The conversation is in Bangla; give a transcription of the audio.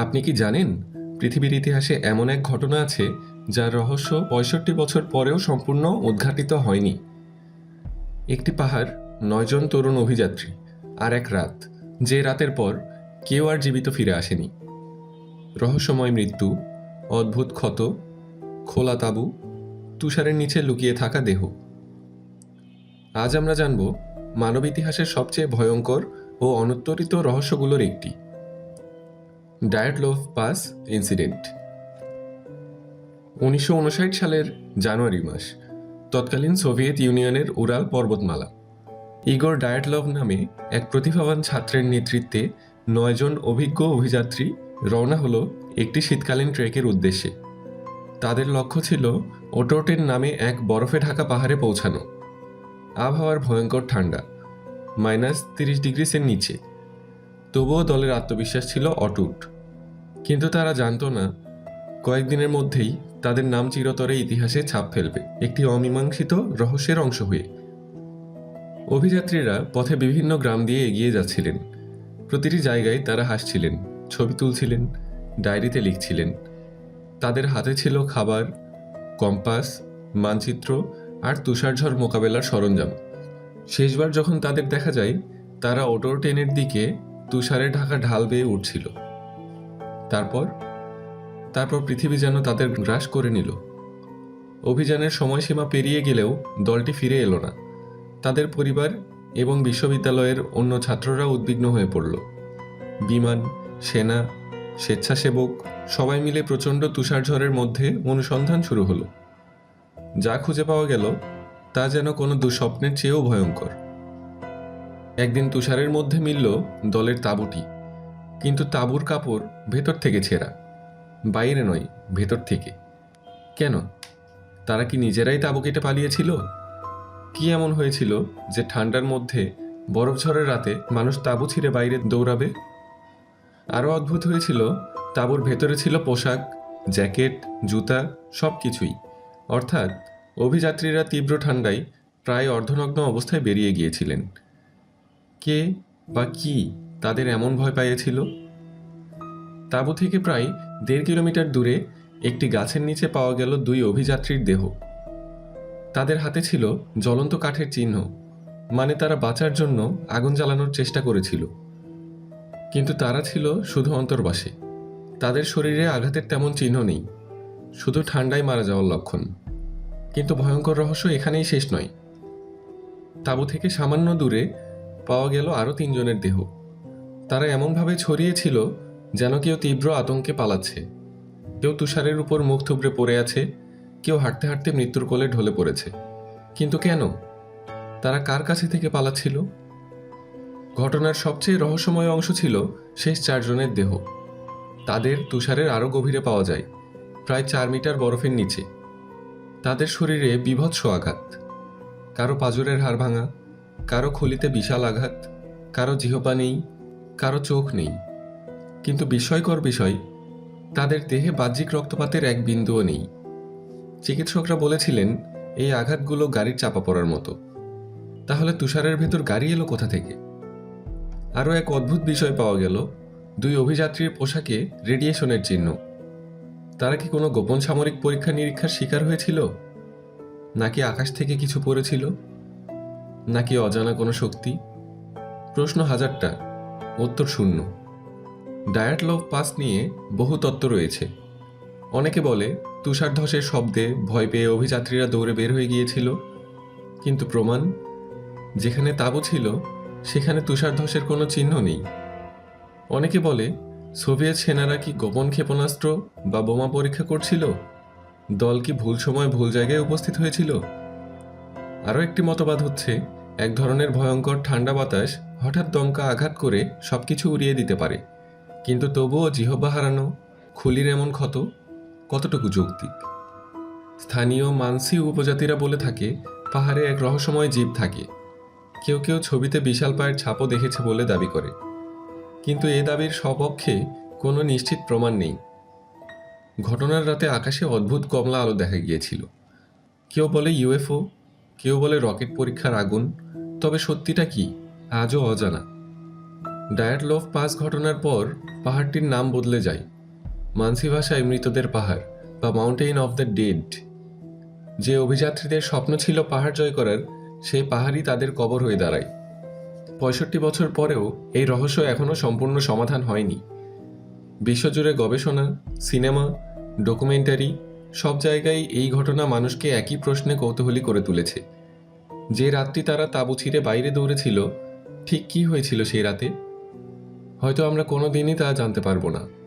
আপনি কি জানেন, পৃথিবীর ইতিহাসে এমন এক ঘটনা আছে যার রহস্য পঁয়ষট্টি বছর পরেও সম্পূর্ণ উদ্ঘাটিত হয়নি? একটি পাহাড়, নয়জন তরুণ অভিযাত্রী আর এক রাত, যে রাতের পর কেউ আর জীবিত ফিরে আসেনি। রহস্যময় মৃত্যু, অদ্ভুত ক্ষত, খোলা তাবু, তুষারের নিচে লুকিয়ে থাকা দেহ। আজ আমরা জানব, মানব ইতিহাসের সবচেয়ে ভয়ঙ্কর ও অনুত্তরিত রহস্যগুলোর একটি। Dyatlov pass incident. উনিশশো উনষাট সালের জানুয়ারি মাস, তৎকালীন সোভিয়েত ইউনিয়নের উরাল পর্বতমালা। ইগোর ডায়েটলভ নামে এক প্রতিভাবান ছাত্রের নেতৃত্বে নয়জন অভিজ্ঞ অভিযাত্রী রওনা হলো একটি শীতকালীন ট্রেকের উদ্দেশ্যে। তাদের লক্ষ্য ছিল ওটোটেন নামে এক বরফে ঢাকা পাহাড়ে পৌঁছানো। আবহাওয়ার ভয়ঙ্কর ঠান্ডা, মাইনাস তিরিশ ডিগ্রিসের নিচে। তবুও দলের আত্মবিশ্বাস ছিল অটুট। কিন্তু তারা জানতো না। কয়েকদিনের মধ্যেই তাদের নাম চিরতরে ইতিহাসে ছাপ ফেলবে, একটি অমীমাংসিত রহস্যের অংশ হয়ে। অভিযাত্রীরা পথে বিভিন্ন গ্রাম দিয়ে এগিয়ে যাচ্ছিলেন। প্রতিটি জায়গায় তারা হাসছিলেন, ছবি তুলছিলেন, ডায়েরিতে লিখছিলেন। তাদের হাতে ছিল খাবার, কম্পাস, মানচিত্র আর তুষারঝড় মোকাবেলার সরঞ্জাম। শেষবার যখন তাদের দেখা যায়, তারা অটোর ট্রেনের দিকে তুষারে ঢাকা ঢাল বেয়ে উঠছিল। তারপর? তারপর পৃথিবী যেন তাদের গ্রাস করে নিল। অভিযানের সময়সীমা পেরিয়ে গেলেও দলটি ফিরে এলো না। তাদের পরিবার এবং বিশ্ববিদ্যালয়ের অন্য ছাত্ররা উদ্বিগ্ন হয়ে পড়ল। বিমান, সেনা, স্বেচ্ছাসেবক সবাই মিলে প্রচণ্ড তুষারঝড়ের মধ্যে অনুসন্ধান শুরু হলো। যা খুঁজে পাওয়া গেল, তা যেন কোনো দুঃস্বপ্নের চেয়েও ভয়ঙ্কর। একদিন তুষারের মধ্যে মিলল দলের তাঁবুটি। কিন্তু তাঁবুর কাপড় ভেতর থেকে ছেঁড়া, বাইরে নয়, ভেতর থেকে। কেন? তারা কি নিজেরাই তাঁবু কেটে পালিয়েছিল? কি এমন হয়েছিল যে ঠান্ডার মধ্যে বরফ ঝড়ের রাতে মানুষ তাঁবু ছিঁড়ে বাইরে দৌড়াবে? আরও অদ্ভুত হয়েছিল, তাঁবুর ভেতরে ছিল পোশাক, জ্যাকেট, জুতা সব কিছুই অর্থাৎ অভিযাত্রীরা তীব্র ঠান্ডায় প্রায় অর্ধনগ্ন অবস্থায় বেরিয়ে গিয়েছিলেন। কে বা কি তাদের এমন ভয় পাইয়েছিল। তাঁবু থেকে প্রায় দেড় কিলোমিটার দূরে একটি গাছের নিচে পাওয়া গেল দুই অভিযাত্রীর দেহ। তাদের হাতে ছিল জ্বলন্ত কাঠের চিহ্ন মানে তারা বাঁচার জন্য আগুন জ্বালানোর চেষ্টা করেছিল। কিন্তু তারা ছিল শুধু অন্তর্বাসে। তাদের শরীরে আঘাতের তেমন চিহ্ন নেই, শুধু ঠান্ডায় মারা যাওয়ার লক্ষণ। কিন্তু ভয়ঙ্কর রহস্য এখানেই শেষ নয়। তাঁবু থেকে সামান্য দূরে পাওয়া গেল আরও তিনজনের দেহ। তারা এমনভাবে ছড়িয়েছিল যেন কেউ তীব্র আতঙ্কে পালাচ্ছে। কেউ তুষারের উপর মুখ থুবড়ে পড়ে আছে, কেউ হাঁটতে হাঁটতে মৃত্যুর কোলে ঢলে পড়েছে। কিন্তু কেন? তারা কার কাছে থেকে পালাচ্ছিল? ঘটনার সবচেয়ে রহস্যময় অংশ ছিল শেষ চারজনের দেহ। তাদের তুষারের আরও গভীরে পাওয়া যায়, প্রায় চার মিটার বরফের নিচে। তাদের শরীরে বিভৎস আঘাত। কারও পাজরের হাড় ভাঙা, কারও খুলিতে বিশাল আঘাত, কারও জিহপা নেই কারও চোখ নেই। কিন্তু বিস্ময়কর বিষয়, তাদের দেহে বাহ্যিক রক্তপাতের এক বিন্দুও নেই। চিকিৎসকরা বলেছিলেন, এই আঘাতগুলো গাড়ির চাপা পড়ার মতো। তাহলে তুষারের ভেতর গাড়ি এলো কোথা থেকে? আরও এক অদ্ভুত বিষয় পাওয়া গেল, দুই অভিযাত্রীর পোশাকে রেডিয়েশনের চিহ্ন। তারা কি কোনো গোপন সামরিক পরীক্ষা নিরীক্ষার শিকার হয়েছিল? নাকি আকাশ থেকে কিছু পড়েছিল? নাকি অজানা কোনো শক্তি? প্রশ্ন হাজারটা। উত্তর শূন্য। ডায়াটলভ পাস নিয়ে বহু তত্ত্ব রয়েছে। অনেকে বলে, তুষার ধসের শব্দে ভয় পেয়ে অভিযাত্রীরা দৌড়ে বের হয়ে গিয়েছিল। কিন্তু প্রমাণ, যেখানে তাঁবু ছিল, সেখানে তুষার ধসের কোনো চিহ্ন নেই। অনেকে বলে, সোভিয়েত সেনারা কি গোপন ক্ষেপণাস্ত্র বা বোমা পরীক্ষা করছিল? দল কি ভুল সময় ভুল জায়গায় উপস্থিত হয়েছিল? আরও একটি মতবাদ হচ্ছে এক ধরনের ভয়ঙ্কর ঠান্ডা বাতাস হঠাৎ দমকা আঘাত করে সব কিছু উড়িয়ে দিতে পারে। কিন্তু তবুও জিহবা হারানো, খুলির এমন ক্ষত কতটুকু যৌক্তিক? স্থানীয় মানসি উপজাতিরা বলে থাকে, পাহাড়ে এক রহস্যময় জীব থাকে। কেউ কেউ ছবিতে বিশাল পায়ের ছাপও দেখেছে বলে দাবি করে। কিন্তু এ দাবির সপক্ষে কোনো নিশ্চিত প্রমাণ নেই। ঘটনার রাতে আকাশে অদ্ভুত কমলা আলো দেখা গিয়েছিল। কেউ বলে ইউএফও, কেউ বলে রকেট পরীক্ষার আগুন তবে সত্যিটা কি? আজও অজানা। ডায়ারলোভ পাস ঘটনার পর পাহাড়টির নাম বদলে যায়। মানসি ভাষায় মৃতদের পাহাড় বা মাউন্টেইন অফ দ্য ডেড। যে অভিযাত্রীদের স্বপ্ন ছিল পাহাড় জয় করার সেই পাহাড়ই তাদের কবর হয়ে দাঁড়ায়। পঁয়ষট্টি বছর পরেও এই রহস্য এখনও সম্পূর্ণ সমাধান হয়নি। বিশ্বজুড়ে গবেষণা, সিনেমা, ডকুমেন্টারি, সব জায়গায় এই ঘটনা মানুষকে একই প্রশ্নে কৌতূহলী করে তুলেছে। যে রাতটি তারা তাঁবু ছিঁড়ে বাইরে দৌড়েছিল, ঠিক কি হয়েছিল সেই রাতে? হয়তো আমরা কোনো দিনই তা জানতে পারব না।